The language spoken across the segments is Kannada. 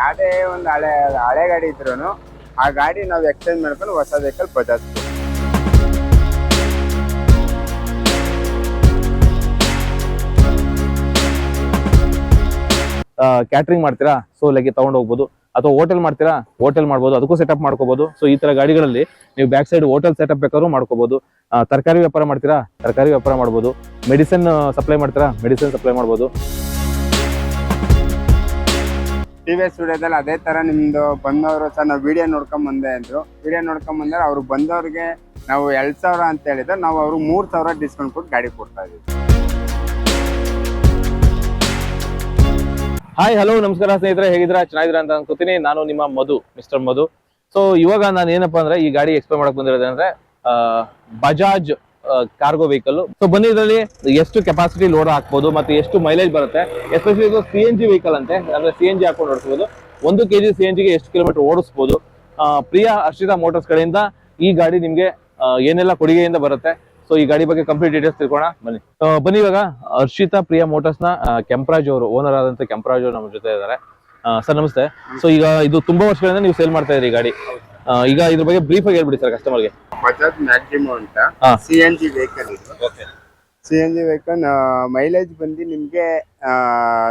ಯಾವುದೇ ಒಂದು ಹಳೆ ಹಳೆ ಗಾಡಿ ಇದ್ರು ಆ ಗಾಡಿ ನಾವು ಎಕ್ಸ್ಚೇಂಜ್ ಮಾಡ್ಕೊಂಡು ಹೊಸ ವೆಹಿಕಲ್ ಬಜಾಜ್ ಕ್ಯಾಟ್ರಿಂಗ್ ಮಾಡ್ತೀರಾ? ಸೊ ಲೈಕ್ ತಗೊಂಡು ಹೋಗ್ಬೋದು. ಅಥವಾ ಹೋಟೆಲ್ ಮಾಡ್ತೀರಾ? ಹೋಟೆಲ್ ಮಾಡ್ಬೋದು. ಅದಕ್ಕೂ ಸೆಟಪ್ ಮಾಡ್ಕೋಬಹುದು ಸೊ ಈ ತರ ಗಾಡಿಗಳಲ್ಲಿ ನೀವು ಬ್ಯಾಕ್ ಸೈಡ್ ಹೋಟೆಲ್ ಸೆಟಪ್ ಬೇಕಾದ್ರೂ ಮಾಡ್ಕೋಬಹುದು ತರಕಾರಿ ವ್ಯಾಪಾರ ಮಾಡ್ತೀರಾ? ತರಕಾರಿ ವ್ಯಾಪಾರ ಮಾಡ್ಬೋದು. ಮೆಡಿಸಿನ್ ಸಪ್ಲೈ ಮಾಡ್ತೀರಾ? ಮೆಡಿಸಿನ್ ಸಪ್ಲೈ ಮಾಡ್ಬೋದು. ಟಿ ವಿ ಎಸ್ ಸ್ಟುಡಿಯೋದಲ್ಲಿ ಅದೇ ತರ ನಿಮ್ಮದು ಬಂದವರು ಸರ್ ನಾವು ವಿಡಿಯೋ ನೋಡ್ಕೊಂಡ್ ಬಂದೆ ಅಂದ್ರು. ವಿಡಿಯೋ ನೋಡ್ಕೊಂಡ್ ಬಂದ್ರೆ ಅವ್ರು ಬಂದವ್ರಿಗೆ ನಾವು ಎರಡ್ ಸಾವಿರ ಅಂತ ಹೇಳಿದ್ರೆ ನಾವು ಅವ್ರಿಗೆ ಮೂರು ಸಾವಿರ ಡಿಸ್ಕೌಂಟ್ ಕೊಟ್ಟು ಗಾಡಿ ಕೊಡ್ತಾ ಇದ್ದೀವಿ. ಹಾಯ್ ಹಲೋ ನಮಸ್ಕಾರ ಸ್ನೇಹಿತರೆ ಹೇಗಿದ್ರ ಚೆನ್ನಾಗಿದ್ದೀರಾ ಅಂತ ಅನ್ಕೋತೀನಿ. ನಾನು ನಿಮ್ಮ ಮಧು ಮಿಸ್ಟರ್ ಮಧು. ಸೊ ಇವಾಗ ನಾನು ಏನಪ್ಪಾ ಅಂದ್ರೆ ಈ ಗಾಡಿ ಎಕ್ಸ್ಪ್ಲೈನ್ ಮಾಡಕ್ ಬಂದಿರೋದಂದ್ರೆ ಬಜಾಜ್ ಕಾರ್ಗೋ ವೆಹಿಕಲ್ ಸೊ ಬನ್ನಿ ಇದರಲ್ಲಿ ಎಷ್ಟು ಕೆಪಾಸಿಟಿ ಲೋಡ್ ಹಾಕ್ಬೋದು ಮತ್ತೆ ಎಷ್ಟು ಮೈಲೇಜ್ ಬರುತ್ತೆ? ಎಸ್ಪೆಷಲಿ ಇದು ಸಿ ಎನ್ ಜಿ ವೆಹಿಕಲ್ ಅಂತೆ ಅಂದ್ರೆ ಸಿ ಎನ್ ಜಿ ಹಾಕೊಂಡು ಓಡಿಸಬಹುದು ಒಂದು ಕೆಜಿ ಸಿ ಎನ್ ಜಿಗೆ ಎಷ್ಟು ಕಿಲೋಮೀಟರ್ ಓಡಿಸ್ಬೋದು? ಆ, ಪ್ರಿಯಾ ಹರ್ಷಿತಾ ಮೋಟರ್ಸ್ ಕಡೆಯಿಂದ ಈ ಗಾಡಿ ನಿಮ್ಗೆ ಏನೆಲ್ಲ ಕೊಡುಗೆಯಿಂದ ಬರುತ್ತೆ? ಸೊ ಈ ಗಾಡಿ ಬಗ್ಗೆ ಕಂಪ್ಲೀಟ್ ಡೀಟೇಲ್ಸ್ ತಿಳ್ಕೋಣ ಬನ್ನಿ. ಬನ್ನಿ ಇವಾಗ ಹರ್ಷಿತಾ ಪ್ರಿಯಾ ಮೋಟರ್ಸ್ನ ಕೆಂಪರಾಜ್ ಅವರು ಓನರ್ ಆದಂತ ಕೆಂಪರಾಜ್ ಅವರು ನಮ್ಮ ಜೊತೆ ಇದ್ದಾರೆ. ಸರ್ ನಮಸ್ತೆ. ಸೊ ಈಗ ಇದು ತುಂಬಾ ವರ್ಷಗಳಿಂದ ನೀವು ಸೇಲ್ ಮಾಡ್ತಾ ಇದ್ರಿ ಈ ಗಾಡಿ. ಈಗ ಇದ್ರ ಬಗ್ಗೆ ಬ್ರೀಫ್ ಆಗಿ ಹೇಳ್ಬಿಡಿ ಸರ್ ಕಸ್ಟಮರ್ಗೆ ಬಜಾಜ್ ಮ್ಯಾಕ್ಸಿಮಮ್ ಅಂತ ಹಾ. ಸಿ ಎನ್ ಜಿ ವೆಹಿಕಲ್ ಇದು. C N G vehicle mileage ಬಂದು ನಿಮ್ಗೆ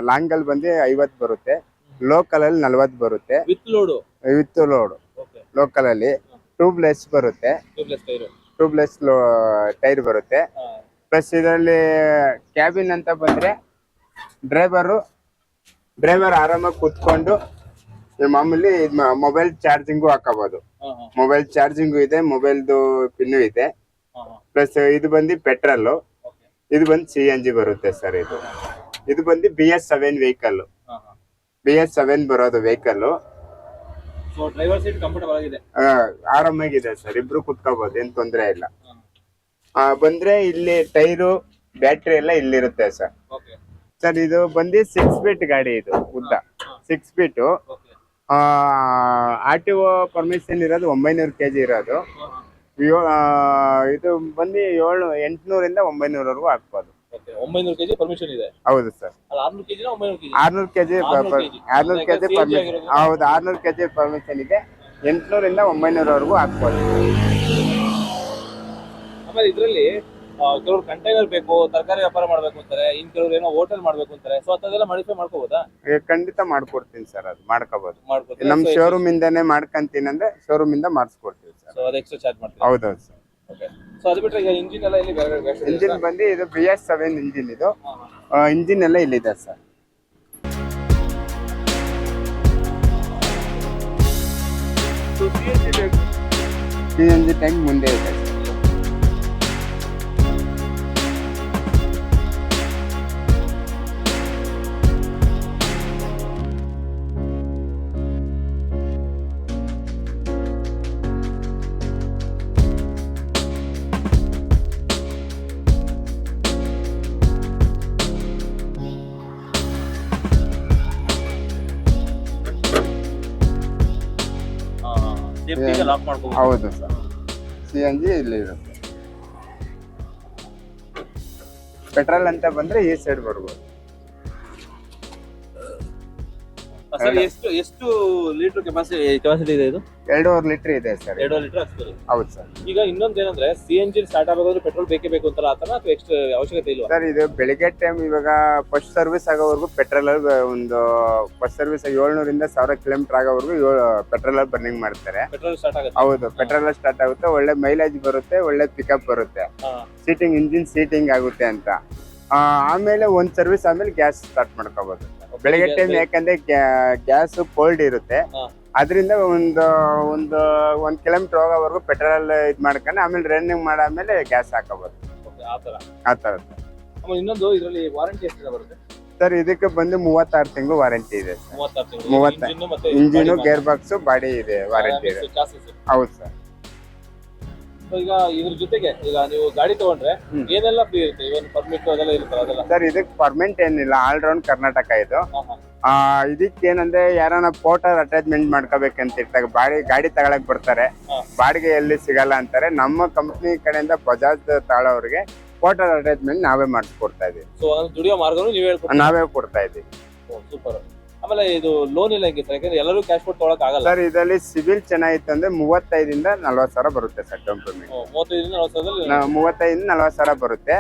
ಲಾಂಗ್ ಅಲ್ಲಿ ಬಂದು ಐವತ್ ಬರುತ್ತೆ. ಲೋಕಲ್ ಅಲ್ಲಿ ನಲ್ವತ್ತು ಬರುತ್ತೆ. With load with load local ಅಲ್ಲಿ ಟ್ಯೂಬ್ಲೆಸ್ ಬರುತ್ತೆ. ಟ್ಯೂಬ್ಲೆಸ್ ಟೈರ್ ಬರುತ್ತೆ. ಪ್ಲಸ್ ಇದರಲ್ಲಿ ಕ್ಯಾಬಿನ್ ಅಂತ ಬಂದ್ರೆ ಡ್ರೈವರು ಡ್ರೈವರ್ ಆರಾಮಾಗಿ ಕೂತ್ಕೊಂಡು ಮಾಮೂಲಿ ಮೊಬೈಲ್ ಚಾರ್ಜಿಂಗು ಹಾಕೋಬಹುದು ಮೊಬೈಲ್ ಚಾರ್ಜಿಂಗು ಇದೆ ಮೊಬೈಲ್ದು ಪಿನ್ನು ಇದೆ. ಪ್ಲಸ್ ಇದು ಬಂದು ಪೆಟ್ರೋಲ್ ಇದು ಬಂದು ಸಿ ಎನ್ ಜಿ ಬರುತ್ತೆ ಸರ್ ಇದು. ಇದು ಬಂದು B S seven vehicle B S seven ಬರೋದು ವೆಹಿಕಲ್ ಆರಾಮಾಗಿದೆ ಸರ್ ಇಬ್ರು ಕುತ್ಕೋಬಹುದು ಏನ್ ತೊಂದ್ರೆ ಇಲ್ಲ. ಆ, ಬಂದ್ರೆ ಇಲ್ಲಿ ಟೈರು ಬ್ಯಾಟ್ರಿ ಎಲ್ಲ ಇಲ್ಲಿರುತ್ತೆ ಸರ್ ಸರ್ ಇದು ಬಂದು ಸಿಕ್ಸ್ ಫೀಟ್ ಗಾಡಿ ಇದು ಉದ್ದ. Six feet R T O permission ಇರೋದು ಒಂಬೈನೂರು ಕೆ ಜಿ ಇರೋದು. ಯೋ- ಇದು ಬಂದು ಏಳು ಎಂಟುನೂರಿಂದ ಒಂಬೈನೂರವರೆಗೂ ಹಾಕ್ಬೋದು ಒಂಬೈನೂರು ಕೆಜಿ ಪರ್ಮಿಷನ್ ಇದೆ. ಹೌದು ಸರ್. ಆರ್ನೂರು ಕೆಜಿ. ಆರ್ನೂರು ಕೆಜಿ 600 kg. ಆರ್ನೂರು ಕೆ ಜಿ CNG ಪರ್ಮಿಷನ್. ಹೌದು ಆರ್ನೂರು ಕೆಜಿ ಪರ್ಮಿಷನ್ ಇದೆ. ಎಂಟ್ನೂರಿಂದ ಒಂಬೈನೂರವರೆಗೂ ಹಾಕ್ಬೋದು ಆಮೇಲೆ ಇದರಲ್ಲಿ ಕೆಲವರು ಕಂಟೈನರ್ ಬೇಕು ತರಕಾರಿ ವ್ಯಾಪಾರ ಮಾಡ್ಬೇಕು ಅಂತಾರೆ ಇನ್ ಕೆಲವರು ಏನೋ ಹೋಟೆಲ್ ಮಾಡ್ಬೇಕು ಅಂತಾರೆ ಸೊ ಅದೆಲ್ಲ ಮಾಡಿಫೈ ಮಾಡ್ಕೋಬೋದಾ? ಏ, ಖಂಡಿತ ಮಾಡ್ಕೊಡ್ತೀನಿ ಸರ್ ಅದು ಮಾಡ್ಕೋಬಹುದು ಮಾಡ್ಕೊತಾರೆ ನಮ್ ಶೋರೂಮ್ ಇಂದಾನೆ ಮಾಡ್ಕಂತೀನಿ ಅಂದ್ರೆ ಶೋರೂಮ್ ಇಂದ ಮಾಡಿಸ್ಕೊಡ್ತೀವಿ ಸರ್ ಸೊ ಅದು ಎಕ್ಸ್ಟ್ರಾ ಚಾರ್ಜ್ ಮಾಡ್ತೀವಿ ಹೌದೌದು ಸರ್ ಓಕೆ ಸೊ ಅದು ಬಿಟ್ಟರೆ ಈಗ ಇಂಜಿನ್ ಎಲ್ಲ ಇಲ್ಲಿ ಬೇರೆ ಬೇರೆ ಇಂಜಿನ್ ಬಂದು ಇದು ಬಿ ಎಸ್ ಸೆವೆನ್ ಇಂಜಿನ್ ಇದು. ಇಂಜಿನ್ ಎಲ್ಲ ಇಲ್ಲಿದೆ sir C N G tank ಮುಂದೆ ಇದೆ ಹೌದು ಸಿ ಎನ್ ಜಿ ಇಲ್ಲಿ ಇರುತ್ತೆ. ಪೆಟ್ರೋಲ್ ಅಂತ ಬಂದ್ರೆ ಈ ಸೈಡ್ ಬರ್ಬೋದು. ಸರ್ ಎಷ್ಟು ಎಷ್ಟು ಲೀಟರ್ ಕೆಪಾಸಿಟಿ ಕೆಪಾಸಿಟಿ ಇದೆ ಇದು? ಎರಡೂವರೆ ಲೀಟರ್ ಇದೆ ಸರ್. ಎರಡು ಲೀಟರ್ ಹಾಕ್ತೀರಿ ಹೌದು ಸರ್. ಈಗ ಇನ್ನೊಂದು ಏನಂದ್ರೆ ಸಿ ಎನ್ ಜಿ ಸ್ಟಾರ್ಟ್ ಆಗೋದ್ರೆ ಪೆಟ್ರೋಲ್ ಬೇಕೇ ಬೇಕು ಅಂತಾರ ಆತರ ಅಥವಾ ಎಕ್ಸ್ಟ್ರಾ ಅವಶ್ಯಕತೆ ಇಲ್ಲ ಸರ್ ಇದು ಬೆಳಿಗ್ಗೆ ಟೈಮ್ ಇವಾಗ ಫಸ್ಟ್ ಸರ್ವಿಸ್ ಆಗೋವರೆಗೂ ಪೆಟ್ರೋಲ್ ಒಂದು ಫಸ್ಟ್ ಸರ್ವಿಸ್ ಏಳ್ನೂರಿಂದ ಸಾವಿರ ಕಿಲೋಮೀಟರ್ ಆಗೋವರೆಗೂ ಏಳು ಪೆಟ್ರೋಲ್ ಬರ್ನಿಂಗ್ ಮಾಡ್ತಾರೆ. ಪೆಟ್ರೋಲ್ ಸ್ಟಾರ್ಟ್ ಆಗುತ್ತೆ. ಹೌದು ಪೆಟ್ರೋಲ್ ಸ್ಟಾರ್ಟ್ ಆಗುತ್ತೆ. ಒಳ್ಳೆ ಮೈಲೇಜ್ ಬರುತ್ತೆ ಒಳ್ಳೆ ಪಿಕಪ್ ಬರುತ್ತೆ. ಸೀಟಿಂಗ್ ಇಂಜಿನ್ ಸೀಟಿಂಗ್ ಆಗುತ್ತೆ ಅಂತ. ಆಮೇಲೆ ಒಂದ್ ಸರ್ವಿಸ್ ಆಮೇಲೆ ಗ್ಯಾಸ್ ಸ್ಟಾರ್ಟ್ ಮಾಡ್ಕೋಬಹುದು ಬೆಳಗ್ಗೆ ಟೈಮ್ ಯಾಕಂದ್ರೆ ಗ್ಯಾಸ್ ಕೋಲ್ಡ್ ಇರುತ್ತೆ. ಅದರಿಂದ ಒಂದು ಒಂದು ಒಂದ್ ಕಿಲೋಮೀಟರ್ ಹೋಗೋವರೆಗೂ ಪೆಟ್ರೋಲ್ ಇದ್ ಮಾಡ್ಕೊಂಡು ಆಮೇಲೆ ರನ್ನಿಂಗ್ ಮಾಡಾದ್ಮೇಲೆ ಗ್ಯಾಸ್ ಹಾಕೋಬಹುದು ಆ ಇನ್ನೊಂದು ಇದರಲ್ಲಿ ವಾರಂಟಿ ಎಷ್ಟು ಬರುತ್ತೆ? ಸರ್ ಇದಕ್ಕೆ ಬಂದು ಮೂವತ್ತಾರು ತಿಂಗಳು ವಾರಂಟಿ ಇದೆ ಮೂವತ್ತಾರು ಮೂವತ್ತ- ಇಂಜಿನ್ ಗೇರ್ ಬಾಕ್ಸ್ ಬಾಡಿ ಇದೆ ವಾರಂಟಿ ಇದೆ. ಹೌದು ಸರ್. ಈಗ ಇದ್ರ ಜೊತೆಗೆ ಈಗ ನೀವು ಗಾಡಿ ತಗೊಂಡ್ರೆ. ಏನೆಲ್ಲ ಫ್ರೀ ಇರುತ್ತೆ? ಇವನ್ ಪರ್ಮಿಟ್ ಅದೆಲ್ಲ ಇರುತ್ತೆ ಅದೆಲ್ಲ? ಸರ್ ಇದಕ್ಕೆ ಪರ್ಮೆಂಟ್ ಏನಿಲ್ಲ. ಆಲ್ ರೌಂಡ್ ಕರ್ನಾಟಕ ಇದು. ಆ ಇದಕ್ಕೆ ಏನಂದ್ರೆ ಯಾರನ್ನ ಪೋರ್ಟರ್ ಅಟ್ಯಾಚ್ಮೆಂಟ್ ಮಾಡ್ಕೋಬೇಕಂತ ಇರ್ತಾರೆ. ಬಾಡಿ ಗಾಡಿ ತಗೊಳಕ್ ಬರ್ತಾರೆ. ಬಾಡಿಗೆ ಎಲ್ಲಿ ಸಿಗಲ್ಲ ಅಂತಾರೆ. ನಮ್ಮ ಕಂಪ್ನಿ ಕಡೆಯಿಂದ ಬಜಾಜ್ ತಾಳೋರಿಗೆ ಪೋರ್ಟರ್ ಅಟ್ಯಾಚ್ಮೆಂಟ್ ನಾವೇ ಮಾಡಿಸ್ಕೊಡ್ತಾ ಇದೀವಿ. ಸೊ ದುಡಿಯೋ ಮಾರ್ಗನು ನೀವು ಹೇಳ್ಕೊಡ್ತೀವಿ ನಾವೇ ಕೊಡ್ತಾ ಇದೀವಿ. ಸೂಪರ್ ಆಮೇಲೆ ಇದು ಲೋನ್ ಇಲ್ಲ ಹೆಂಗೆ ಸರ್ ಯಾಕಂದ್ರೆ ಎಲ್ಲರೂ ಕ್ಯಾಶ್ ಕೊಟ್ಟು ತೊಗೊಳಕ್ ಆಗಲ್ಲ. ಸರ್ ಇದರಲ್ಲಿ ಸಿವಿಲ್ ಚೆನ್ನಾಗಿತ್ತು ಅಂದ್ರೆ ಮೂವತ್ತೈದಿಂದ ನಲ್ವತ್ತು ಸಾವಿರ ಬರುತ್ತೆ ಸರ್ ಡೌನ್ ಪೇಮೆಂಟ್ ಮೂವತ್ತೈದರಿಂದ ನಲವತ್ತು ಸಾವಿರದಲ್ಲಿ ಮೂವತ್ತೈದಿಂದ ನಲ್ವತ್ತು ಸಾವಿರ ಬರುತ್ತೆ.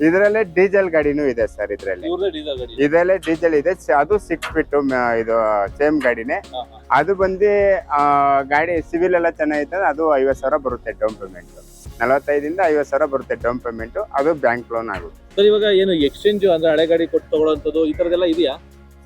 ಇದರಲ್ಲೇ ಡೀಸೆಲ್ ಗಾಡಿನೂ ಇದೆ ಸರ್ ಇದರಲ್ಲಿ. ಇದರಲ್ಲಿ ಡೀಸೆಲ್ ಗಾಡಿ. ಇದರಲ್ಲೇ ಡೀಸೆಲ್ ಇದೆ. ಸ- ಅದು ಸಿಕ್ಸ್ ಫಿಟ್ ಇದು ಸೇಮ್ ಗಾಡಿನೇ. ಹಾ, ಹಾ. ಅದು ಬಂದು ಆ, ಗಾಡಿ ಸಿವಿಲ್ ಎಲ್ಲ ಚೆನ್ನಾಗಿತ್ತು ಅದು ಐವತ್ತು ಸಾವಿರ ಬರುತ್ತೆ ಡೌನ್ ಪೇಮೆಂಟ್ ನಲವತ್ತೈದಿಂದ ಐವತ್ತು ಸಾವಿರ ಬರುತ್ತೆ ಡೌನ್ ಪೇಮೆಂಟ್ ಅದು ಬ್ಯಾಂಕ್ ಲೋನ್ ಆಗುತ್ತೆ. ಸರ್ ಇವಾಗ ಏನು ಎಕ್ಸ್ಚೇಂಜ್ ಅಂದ್ರೆ ಹಳೆ ಗಾಡಿ ಕೊಟ್ಟು ತಗೊಳ್ಳೋಂಥದ್ದು ಈ ತರದೆಲ್ಲ ಇದೆಯಾ?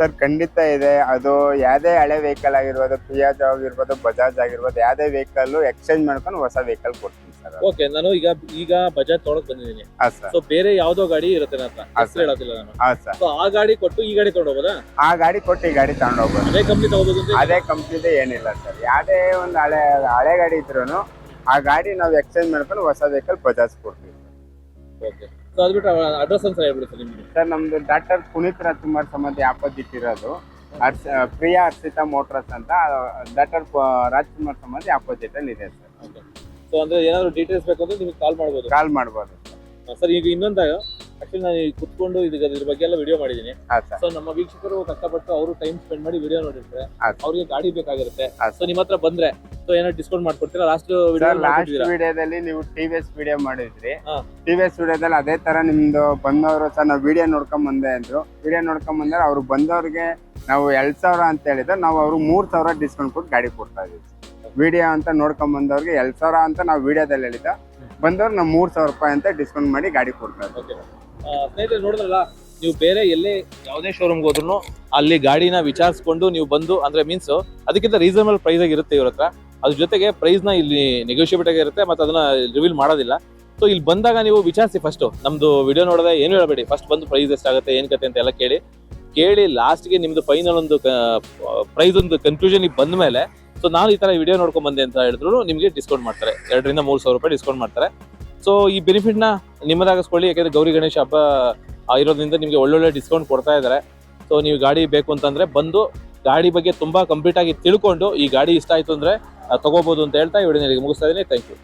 ಸರ್ ಖಂಡಿತ ಇದೆ. ಅದು ಯಾವುದೇ ಹಳೆ ವೆಹಿಕಲ್ ಆಗಿರ್ಬೋದು ಪಿಯಾಜ್ ಆಗಿರ್ಬೋದು ಬಜಾಜ್ ಆಗಿರ್ಬೋದು ಯಾವುದೇ ವೆಹಿಕಲ್ ಎಕ್ಸ್ಚೇಂಜ್ ಮಾಡ್ಕೊಂಡು ಹೊಸ ವೆಹಿಕಲ್ ಕೊಡ್ತೀನಿ ಸರ್ ಓಕೆ ನಾನು ಈಗ ಈಗ ಬಜಾಜ್ ತೊಗೊಳಕ್ ಬಂದಿದ್ದೀನಿ. ಹಾಂ ಸರ್. ಸೊ ಬೇರೆ ಯಾವ್ದೋ ಗಾಡಿ ಇರುತ್ತೆ ನನ್ನ ಹತ್ರ. ಹಾ, ಹೆಸರು sir. ಹೇಳೋದಿಲ್ಲ ನಾನು. ಹಾಂ ಸರ್. ಸೊ ಆ ಗಾಡಿ ಕೊಟ್ಟು ಈ ಗಾಡಿ ತಗೊಂಡೋಗೋದಾ ಆ ಗಾಡಿ ಕೊಟ್ಟು ಈ ಗಾಡಿ ತಗೊಂಡೋಗ್ಬೋದು ಅದೇ ಕಂಪ್ನಿ ತಗೋಬೋದು ಅಂತ ಅದೇ ಕಂಪ್ನಿದೆ ಏನಿಲ್ಲ ಸರ್. ಯಾವುದೇ ಒಂದು ಹಳೆ ಹಳೆ ಗಾಡಿ ಇದ್ರೂ ಆ ಗಾಡಿ ನಾವು ಎಕ್ಸ್ಚೇಂಜ್ ಮಾಡ್ಕೊಂಡು ಹೊಸ ವೆಹಿಕಲ್ ಬಜಾಜ್ ಕೊಡ್ತೀವಿ. ಓಕೆ ಸೊ ಅದು ಬಿಟ್ಟು ಅಡ್ರೆಸ್ ಅಂತ ಹೇಳ್ಬಿಡಿ ಸರ್ ನಿಮ್ಗೆ. ಸರ್ ನಮ್ದು ಡಾಕ್ಟರ್ ಪುನೀತ್ ರಾಜ್ಕುಮಾರ್ ಸಮಾಧಿ ಆಪೋಸಿಟ್ ಇರೋದು ಹರ್ಷ ಪ್ರಿಯಾ ಹರ್ಷಿತಾ ಮೋಟ್ರಸ್ ಅಂತ ಡಾಕ್ಟರ್ ರಾಜ್ಕುಮಾರ್ ಸಮಾಧಿ ಆಪೋಸಿಟ್ ಅಲ್ಲಿ ಇದೆ ಸರ್. ಓಕೆ. ಸೊ ಅಂದ್ರೆ ಏನಾದರೂ ಡೀಟೇಲ್ಸ್ ಬೇಕಂದ್ರೆ ನಿಮಗೆ ಕಾಲ್ ಮಾಡ್ಬೋದು. ಕಾಲ್ ಮಾಡ್ಬೋದು. ಸರ್ ಈಗ ಇನ್ನೊಂದಾಗ ಆಕ್ಚುಲಿ ನಾನು ಕುತ್ಕೊಂಡು ಇದಕ್ಕೆ ಇದ್ರ ಬಗ್ಗೆ ಎಲ್ಲ ವಿಡಿಯೋ ಮಾಡಿದೀನಿ ಸೊ ನಮ್ಮ ವೀಕ್ಷಕರು ಕಷ್ಟಪಟ್ಟು ಅವರು ಟೈಮ್ ಸ್ಪೆಂಡ್ ಮಾಡಿ ವಿಡಿಯೋ ನೋಡಿದ್ರೆ. ಅವ್ರಿಗೆ ಗಾಡಿ ಬೇಕಾಗಿರುತ್ತೆ. ಸೊ ನಿಮ್ಮ ಹತ್ರ ಬಂದ್ರೆ ಸೊ ಏನೋ ಡಿಸ್ಕೌಂಟ್ ಮಾಡ್ಕೊಡ್ತೀರಾ? ಲಾಸ್ಟ್ ಲಾಸ್ಟ್ ವಿಡಿಯೋದಲ್ಲಿ ನೀವು ಟಿ ವಿ ಎಸ್ ವಿಡಿಯೋ ಮಾಡಿದ್ರಿ. ಟಿ ವಿ ಎಸ್ ವಿಡಿಯೋದಲ್ಲಿ ಅದೇ ತರ ನಿಮ್ದು ಬಂದವರು ಸರ್ ನಾವು ವಿಡಿಯೋ ನೋಡ್ಕೊಂಡ್ ಬಂದೆ ಅಂದ್ರು. ವಿಡಿಯೋ ನೋಡ್ಕೊಂಡ್ ಬಂದ್ರೆ ಅವ್ರು ಬಂದವ್ರಿಗೆ ನಾವು ಎರಡ್ ಸಾವಿರ ಅಂತ ಹೇಳಿದ್ರೆ ನಾವು ಅವ್ರು ಮೂರ್ ಸಾವಿರ ಡಿಸ್ಕೌಂಟ್ ಕೊಟ್ಟು ಗಾಡಿ ಕೊಡ್ತಾ ಇದೀವಿ ವಿಡಿಯೋ ಅಂತ ನೋಡ್ಕೊಂಡ್ ಬಂದವ್ರಿಗೆ ಎರಡ್ ಸಾವಿರ ಅಂತ ನಾವು ವಿಡಿಯೋದಲ್ಲಿ ಹೇಳಿದ ಬಂದವ್ರು ನಾವು ಮೂರ್ ಸಾವಿರ ರೂಪಾಯಿ ಅಂತ ಡಿಸ್ಕೌಂಟ್ ಮಾಡಿ ಗಾಡಿ ಕೊಡ್ತಾ ಇದ್ದೀವಿ. ಸ್ನೇಹಿತರೆ ನೋಡಿದ್ರಲ್ಲ, ನೀವು ಬೇರೆ ಎಲ್ಲೇ ಯಾವುದೇ ಶೋರೂಮ್ಗೆ ಹೋದ್ರು ಅಲ್ಲಿ ಗಾಡಿನ ವಿಚಾರಿಸ್ಕೊಂಡು ನೀವು ಬಂದು, ಅಂದ್ರೆ ಮೀನ್ಸ್ ಅದಕ್ಕಿಂತ ರೀಸನಬಲ್ ಪ್ರೈಸ್ ಆಗಿರುತ್ತೆ ಇವ್ರ ಹತ್ರ. ಅದ್ರ ಜೊತೆಗೆ ಪ್ರೈಸ್ನ ಇಲ್ಲಿ ನೆಗೋಷಿಯೇಟ್ ಆಗಿರುತ್ತೆ ಮತ್ತೆ ಅದನ್ನ ರಿವೀಲ್ ಮಾಡೋದಿಲ್ಲ. ಸೊ ಇಲ್ಲಿ ಬಂದಾಗ ನೀವು ವಿಚಾರಿಸಿ ಫಸ್ಟ್ ನಮ್ದು ವಿಡಿಯೋ ನೋಡದೆ ಏನು ಹೇಳಬೇಡಿ? ಫಸ್ಟ್ ಬಂದು ಪ್ರೈಸ್ ಎಷ್ಟಾಗುತ್ತೆ, ಏನ್ ಕತೆ ಅಂತ ಎಲ್ಲ ಕೇಳಿ. ಕೇಳಿ ಲಾಸ್ಟ್ಗೆ ನಿಮ್ದು ಫೈನಲ್ ಒಂದು ಪ್ರೈಸ್ ಒಂದು ಕನ್ಕ್ಲೂಷನ್ ಬಂದ ಮೇಲೆ ಸೊ ನಾನು ಈ ತರ ವಿಡಿಯೋ ನೋಡ್ಕೊಂಡ್ ಬಂದೆ ಅಂತ ಹೇಳಿದ್ರು ನಿಮಗೆ ಡಿಸ್ಕೌಂಟ್ ಮಾಡ್ತಾರೆ. ಎರಡರಿಂದ ಮೂರು ಸಾವಿರ ರೂಪಾಯಿ ಡಿಸ್ಕೌಂಟ್ ಮಾಡ್ತಾರೆ. ಸೊ ಈ ಬೆನಿಫಿಟ್ನ ನಿಮ್ಮದಾಗಿಸ್ಕೊಳ್ಳಿ. ಯಾಕಂದ್ರೆ ಗೌರಿ ಗಣೇಶ ಹಬ್ಬ ಇರೋದ್ರಿಂದ ನಿಮಗೆ ಒಳ್ಳೊಳ್ಳೆ ಡಿಸ್ಕೌಂಟ್ ಕೊಡ್ತಾ ಇದ್ದಾರೆ ಸೊ ನೀವು ಗಾಡಿ ಬೇಕು ಅಂತಂದ್ರೆ ಬಂದು ಗಾಡಿ ಬಗ್ಗೆ ತುಂಬಾ ಕಂಪ್ಲೀಟ್ ಆಗಿ ತಿಳ್ಕೊಂಡು ಈ ಗಾಡಿ ಇಷ್ಟ ಆಯ್ತು ಅಂದ್ರೆ ತಗೋಬೋದು ಅಂತ ಹೇಳ್ತಾ ಈ ಮುಗಿಸ್ತಾ ಇದ್ದೀನಿ. Thank you